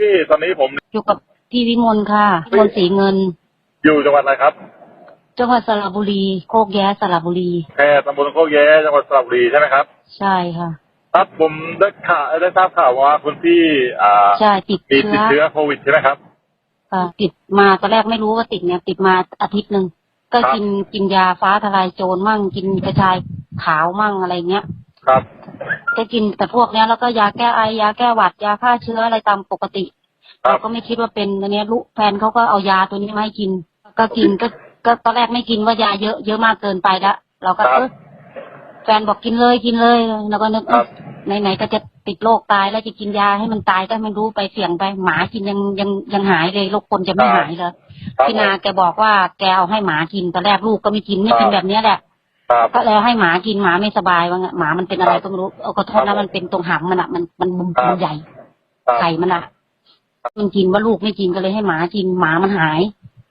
พี่ตอนนี้ผมอยู่กับพี่วิมลค่ะวิมลสีเงิน อยู่จังหวัดอะไรครับ จังหวัดสระบุรี โคกแย้สระบุรีแพร่ตำบลโคกแย้จังหวัดสระบุรีใช่ไหมครับ ใช่ค่ะ ครับผมได้ข่าวได้ทราบข่าวว่าคุณพี่อ่าใช่ติดมีเชื้ติดอเชื้อโควิดใช่ไหมครับค่ะติดมาตอนแรกไม่รู้ว่าติดเนี่ยติดมาอาทิตย์หนึ่งก็ครับกินกินยาฟ้าทลายโจรมั่งกินกระชายขาวมั่งอะไรเงี้ย ครับ ก็กินแต่พวกเนี้ยแล้วก็ยาแก้ไอยาแก้หวัดยาฆ่าเชื้ออะไรตามปกติครัเราบก็ไม่คิดว่าเป็นอันเนี้ยลูกแฟนเขาก็เอายาตัวนี้มาให้กิน ก็กินก็ก็ตอนแรกไม่กินว่ายาเยอะเยอะมากเกินไปละเราก็ครับเออแฟนบอกกินเลยกินเลยแล้วก็นึกครับไหนๆก็จะติดโรคตายแล้วจะกินยาให้มันตายก็ไม่รู้ไปเสี่ยงไปหมากินยังยังยังหายเลยโรคคนจะไม่หายเลย ครับพี่นาแกบอกว่าแกเอาให้หมากินตอนแรกลูกก็ไม่กินไม่กินครับแบบเนี้ยแหละ ครับก็เลยให้หมากินหมาไม่สบายว่างั้นหมามันเป็นอะไรครับก็ไม่รู้เอากระทษครันะบมันเป็นตรงหางมันอะมันมันมันครับมันใหญ่ครับไข่มันอะมันกินว่าลูกไม่กินก็เลยให้หมากินหมามันหาย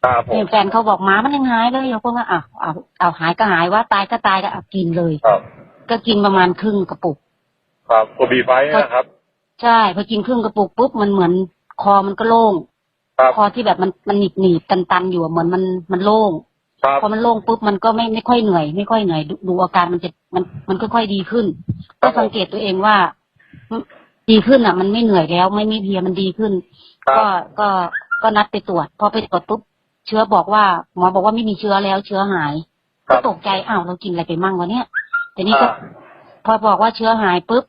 ครับผมเนี่ยแฟนเขาบอกหมามันยังหายเลยเราก็ว่าอ้าวเอาเอาหายก็หายว่าตายก็ตายก็เอากินเลยครับก็กินประมาณครึ่งกระปุก ครับตัวบีไฟท์นะครับ ใช่พอกินครึ่งกระปุกปุ๊บมันเหมือนคอมันก็โล่งครับคอที่แบบมันมันหนีบหนีบตันตันๆอยู่อะเหมือนมันมันโล่งครับ พอมันโล่งปุ๊บมันก็ไม่ไม่ค่อยเหนื่อย ไม่ค่อยเหนื่อยดูดูอาการมันจะมันมันก็ค่อยดีขึ้น ก็สังเกตตัวเองว่าอืมดีขึ้นอะ มันไม่เหนื่อยแล้ว ไม่ไม่เพลียมันดีขึ้นครับก็ก็ก็นัดไปตรวจพอไปตรวจปุ๊บเชื้อบอกว่าหมอบอกว่าไม่มีเชื้อแล้ว เชื้อหายครัก็บตกใจอ้าวเรากินอะไรไปมั่งวะเนี่ยแต่นี่ก็อ่าพอบอกว่าเชื้อหายปุ๊บ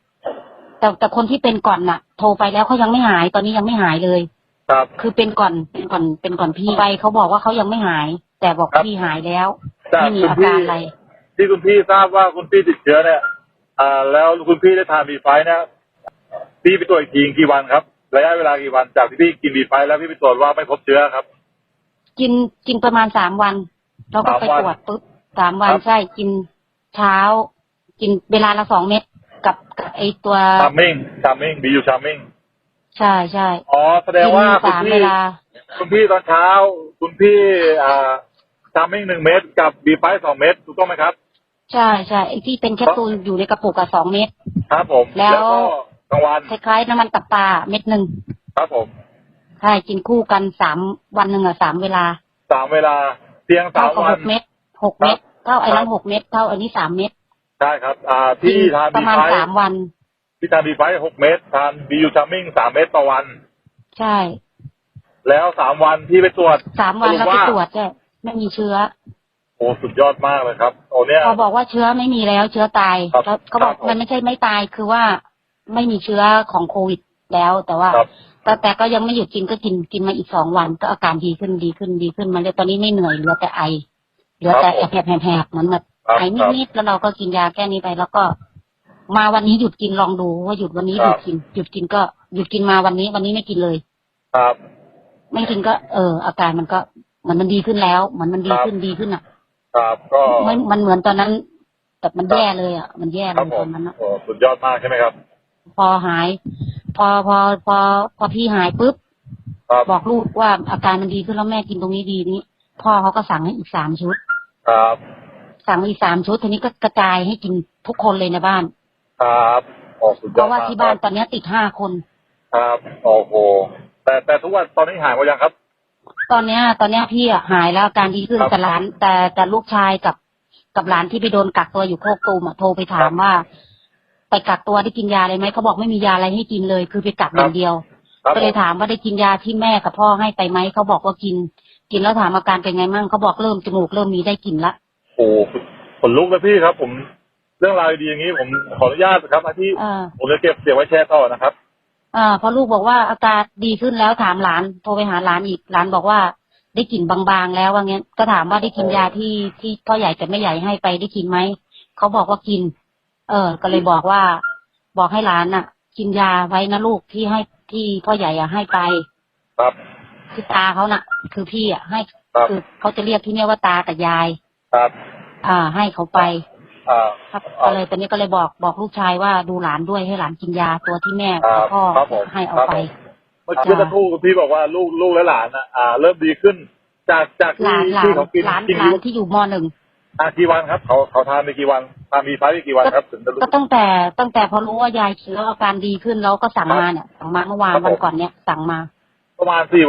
แต่แต่คนที่เป็นก่อนน่ะ โทรไปแล้วเขายังไม่หาย ตอนนี้ยังไม่หายเลย ครับ คือเป็นก่อนเป็นก่อนเป็นก่อนพี่ไปเขาบอกว่าเขายังไม่หาย แต่บอกครับพี่หายแล้วจากไม่มีคุณอาพี่การอะไร ที่คุณพี่ทราบว่าคุณพี่ติดเชื้อเนี่ย อ่า แล้วคุณพี่ได้ทานบีไฟท์เนี่ยพี่ไปตรวจอีกทีกี่วันครับระยะเวลากี่วันจากที่พี่กินบีไฟท์แล้วพี่ไปตรวจว่าไม่พบเชื้อครับ กินกินประมาณสามวันแล้วก็สามไปวันตรวจปุ๊บสามวันครับใช่กินเช้า กินเวลาละสองเม็ดกับกับไอตัวชามิ่งชามิ่งบีอยู่ชามิ่งใช่ใช่อ๋อแสดงว่ากินคุณสามพี่เวลาคุณพี่ตอนเช้า คุณพี่อ่า ชามิ่งหนึ่งเม็ดกับบีไฟท์สองเม็ดถูกต้องไหมครับ ใช่ใช่ไอที่เป็นแคปซูลอยู่ในกระปุกอะสองเม็ดครับผม แล้วก็กลางวันคล้ายๆน้ำมันตับปลาเม็ดหนึ่งครับผมใช่กินคู่กันสามวันหนึ่งอะสามเวลาสามเวลาเพียงสาเท่ามกับวัหนกเม็ดหกเม็ดเท่าไอ้ครันั้บนหกเม็ดเท่าอันนี้สามเม็ดใช่ครับ อ่ากิที่ทานปบีระมาณไฟท์สามวันที่ทานบีไฟท์หกเม็ดทานบียูชามิ่งสามเม็ดต่อวัน ใช่ แล้วสามวันที่ไปตรวจสามวันสรุแล้วปไปว่าตรวจใช่ ไม่มีเชื้อ โอ้สุดยอดมากเลยครับโอ้เนี่ยพอบอกว่าเชื้อไม่มีแล้วเชื้อตายครับแล้วเขาบอกครับผมมันไม่ใช่ไม่ตายคือว่าไม่มีเชื้อของโควิดแล้ว แต่ว่าครับแต่แต่ก็ยังไม่หยุดกินก็กินกินมาอีกสองวันก็อาการดีขึ้นดีขึ้นดีขึ้นมาเลยตอนนี้ไม่เหนื่อยเหลือแต่ไอเหลือแต่ครับผมแผลบๆๆเหมือนแบบครับไอนิดๆแล้วเราก็กินยาแก้นี้ไป แล้วก็ มาวันนี้หยุดกินลองดูว่าหยุดวันนี้คหรัยุบดกิน หยุดกินก็หยุดกินมาวันนี้ วันนี้ไม่กินเลย ครับ ไม่กินก็ เออ อาการมันก็ เหมือนมันดีขึ้นแล้วเหมือนมันดีครับขึ้นดีขึ้นอะ ครับ ก็มันมันเหมือนตอนนั้นแบบมันครับแย่เลยอะ มันแย่คเลรับยผตอมนนั้นอะโอ้สุดยอดมากใช่ไหมครับ พอหาย พอพอพอพอพี่หายปุ๊บครับบอกลูกว่าอาการมันดีขึ้นแล้วแม่กินตรงนี้ดีนี้พ่อเขาก็สั่งให้อีกสามชุด ครับ สั่งอีกสามชุดทีนี้ก็กระจายให้กินทุกคนเลยในบ้าน ครับโอ้สุดยเพอดราะว่าที่บ้านตอนเนี้ยติดห้าคน ครับโอ้โหแต่แต่ทุกวันตอนนี้หายหมดยังครับ ตอนเนี้ย ตอนเนี้ยพี่อะหายแล้วอาการดีขึ้นครับแต่หลานแต่แต่ลูกชายกับกับหลานที่ไปโดนกักตัวอยู่โคกตูมอะโทรไปถามว่า ไปกักตัวได้กินยาอะไรไหมเขาบอกไม่มียาอะไรให้กินเลย คือไปกักอย่างเดียว ครับก็เลยผมถามว่าได้กินยาที่แม่กับพ่อให้ไปไหมเขาบอกว่ากิน กินแล้วถามอาการเป็นไงมั่งเขาบอกเริ่มจมูกเริ่มมีได้กลิ่นละ โอ้ขนลุกเลยพี่ครับ ผมเรื่องราวดีๆอย่างนี้ผมขออนุญาตนะครับที่เออผมจะเก็บเสียงไว้แชร์ต่อนะครับ อ่าพอลูกบอกว่าอาการดีขึ้นแล้วถามหลานโทรไปหาหลานอีกหลานบอกว่าได้กลิ่นบางๆแล้วว่างี้ก็ถามว่าได้กินยาที่ที่พ่อใหญ่แต่แม่ใหญ่ให้ไปได้กินไหมเขาบอกว่ากิน เออ ก็เลยบอกว่า บอกให้หลานน่ะ กินยาไว้นะลูกที่ให้ที่พ่อใหญ่อะให้ไป ครับคือตาเขาน่ะ คือพี่อะให้ครับคือเขาจะเรียกที่เนี่ยว่าตากับยาย ครับ อ่า ให้เขาไปอ่า ครับครับก็เลยตอนนี้ก็เลยบอกบอกลูกชายว่าดูหลานด้วยให้หลานกินยาตัวที่แม่ครักับบพ่อครับผมให้เอาครับไปผมเมื่อกี้ตะครู่คุณพี่บอกว่าลูกลูกและหลานอะอ่าเริ่มดีขึ้น จากจากหที่ลานหลาที่นเขากินหลานกินหลานที่อยู่มหนึ่งอะกี่วันครับ เขาเขาทานไปกี่วันทานมีไฟไปกี่วันครับถึงจะรู้ก็ตั้งแต่ตั้งแต่พอรู้ว่ายายกินแล้วอาการดีขึ้นแล้วก็สั่งมาเนี่ยสั่งมาเมื่อวานวันก่อนเนี่ยสั่งมาประมาณสี่